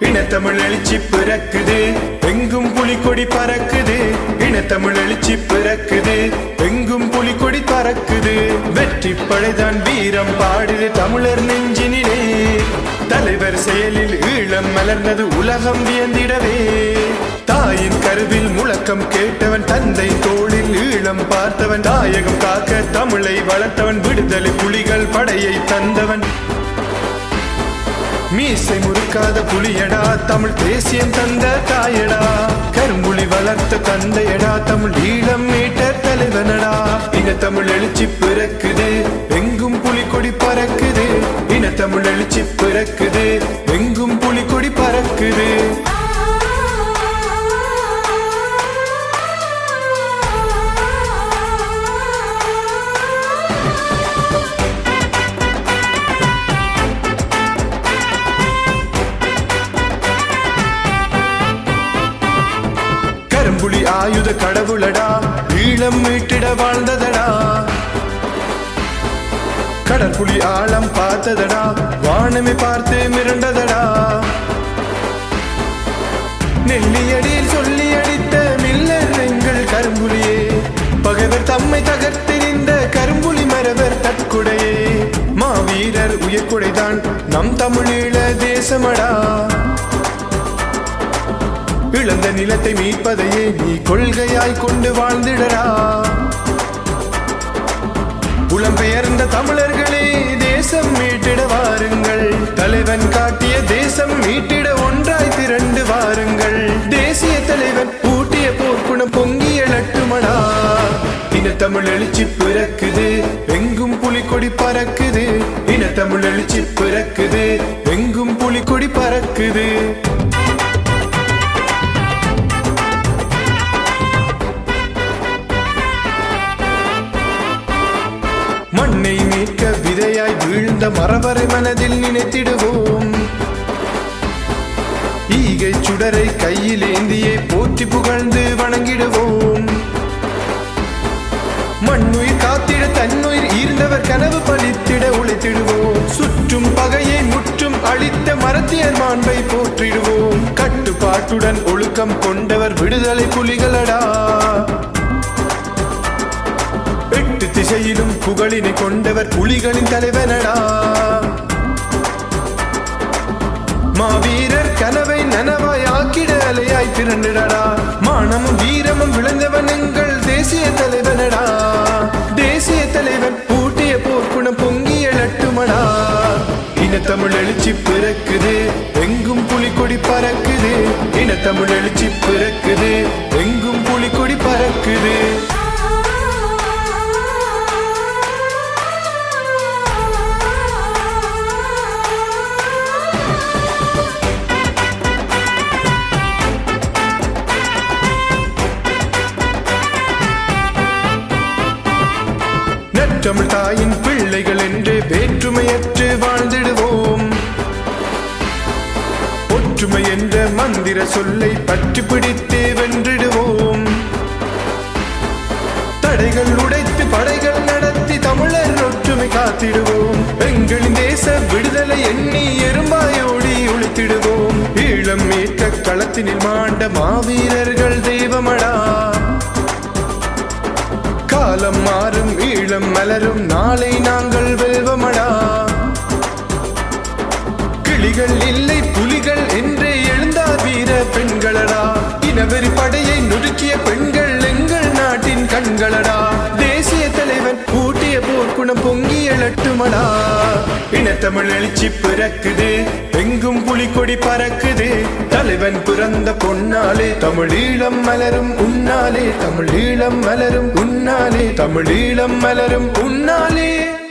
இனத்தமிழ் எழுச்சி பிறக்குது. எங்கும் புலிக்கொடி பறக்குது. இனத்தமிழ் எழுச்சி பிறக்குது. எங்கும் புலிக்கொடி பறக்குது. வெற்றி படைதான் வீரம் பாடுது தமிழர் நெஞ்சினிலே. தலைவர் செயலில் ஈழம் மலர்ந்தது உலகம் வியந்திடவே. தாயின் கருவில் முழக்கம் கேட்டவன் தந்தை தோளில் ஈழம் பார்த்தவன். தாயகம் காக்க தமிழை வளர்த்தவன். விடுதலை புலிகள் படையை தந்தவன். மீசை முறுக்காத புலியடா தமிழ் தேசியம் தந்த தாயடா. கரும்புலி வளர்த்த தந்தையடா தமிழ் ஈழம் மீட்ட தலைவனடா. இன தமிழ் எழுச்சி பிறக்குது எங்கும் புலி கொடி பறக்குது. இன தமிழ் எழுச்சி பிறக்குது எங்கும் புலி கொடி பறக்குது. ஆயுத கடவுளடா ஈழம் மீட்டிட வாழ்ந்ததடா. கடற்புலி ஆழம் பார்த்ததடா வானமே பார்த்து மிரண்டதடா. நெல்லியடியில் சொல்லி அடித்த மில்லர் எங்கள் கரும்புலியே பகைவர் தம்மை தகர்த்தெறிந்த கரும்புலி மரவர் தற்குடையே. மாவீரர் உயர்குடைதான் நம் தமிழீழ தேசமடா. இழந்த நிலத்தை மீட்பதையே நீ கொள்கையாய் கொண்டு வாழ்ந்திடரா புலம்பெயர்ந்த தமிழர்களே தேசம் மீட்டிட வாருங்கள். தலைவன் காட்டிய தேசம் மீட்டிட ஒன்றாய் திரண்டு வாருங்கள். தேசிய தலைவன் பூட்டிய போர்க்குணம் பொங்கி எழட்டுமடா இனத்தமிழ் எழுச்சி பிறக்குது எங்கும் புலிக்கொடி பறக்குது. இனத்தமிழ் எழுச்சி பிறக்குது வீழ்ந்த மரவரை மனதில் நினைத்திடுவோம். ஈகை சுடரை கையில் ஏந்தியே போற்றி புகழ்ந்து வணங்கிடுவோம். மண்ணுயிர் காத்திட தன்னுயிர் ஈர்ந்தவர் கனவு பலித்திட உழைத்திடுவோம். சுற்றும் பகையை முற்றும் அழித்த மரத்தியர் மாண்பை போற்றிடுவோம். கட்டுப்பாட்டுடன் ஒழுக்கம் கொண்டவர் விடுதலை புலிகளடா. எட்டு திசையிலும் புகழினை கொண்டவர் புலிகளின் தலைவனடா. மாவீரர் கனவை நனவாய் ஆக்கிட அலையாய் திரண்டிடடா மானமும் வீரமும் விளைந்தவன் எங்கள் தேசிய தலைவனடா. தேசிய தலைவன் பூட்டிய போர்க்குணம் பொங்கி எழட்டுமடா இனத்தமிழ் எழுச்சி பிறக்குது எங்கும் புலிக்கொடி பறக்குது. இனத்தமிழ் எழுச்சி பிறக்குது எங்கும் புலிக்கொடி பறக்குது. தமிழ் தாயின் பிள்ளைகள் என்று வேற்றுமையற்று வாழ்ந்திடுவோம். ஒற்றுமை என்ற மந்திர சொல்லை பற்றி பிடித்து வென்றிடுவோம். தடைகள் உடைத்து படைகள் நடத்தி தமிழர் ஒற்றுமை காத்திடுவோம். எங்களின் தேச விடுதலை எண்ணி எறும்பாயோடி ஒழித்திடுவோம். ஈழம் மீட்க களத்தினில் மாண்ட மாவீரர்கள் தெய்வமடா. காலம் மாறும் ஈழம் மலரும். நாளை நாங்கள் வெல்வமடா. கிளிகள் இல்லை புலிகள் என்றே எழுந்தார் வீர பெண்களடா. இனவெறி படையை நொறுக்கிய பெண்கள் எங்கள் நாட்டின் கண்களடா. குணம் பொங்கி எழட்டுமடா? இனத்தமிழ் எழுச்சி பிறக்குது. எங்கும் புலிக்கொடி பறக்குது. தலைவன் பிறந்த பொன்னாலே தமிழீழம் மலரும் உன்னாலே. தமிழீழம் மலரும் உன்னாலே. தமிழீழம் மலரும் உன்னாலே.